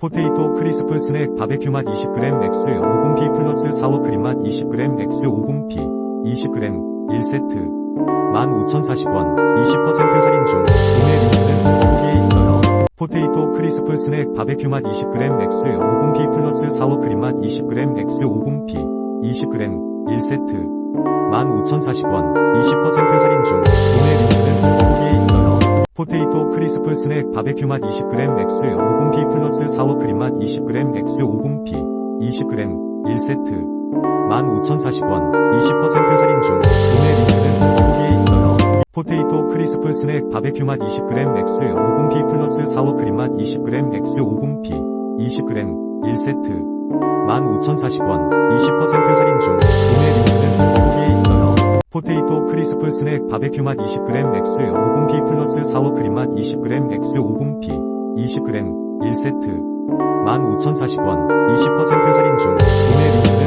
포테이토 크리스프 스낵 바베큐 맛 20g X 50P 플러스 사워 크림 맛 20g X 50P 20g 1세트. 15,040원 20% 할인 중. 구매 링크는 여기에 있어요. 포테이토 크리스프 스낵 바베큐 맛 20g X 50P 플러스 사워 크림 맛 20g X 50P 20g 1세트. 15,040원 20% 할인 중 포테이토 크리스프 스낵 바베큐 맛 20g X 50P 플러스 사워 크림 맛 20g X 50P 20g 1세트 15,040원 20% 할인 중 구매 링크는 여기에 있어요. 포테이토 크리스프 스낵 바베큐 맛 20g X 50P 플러스 사워 크림 맛 20g X 50P 20g 1세트 15,040원 20% 할인 중 구매 링크는 여기에 있어요. 포테이토 크리스프 스낵 바베큐 맛 20g X 50P 플러스 4호 그린맛 20g X50P 20g 1세트. 15,040원 20% 할인 중. 구매 링크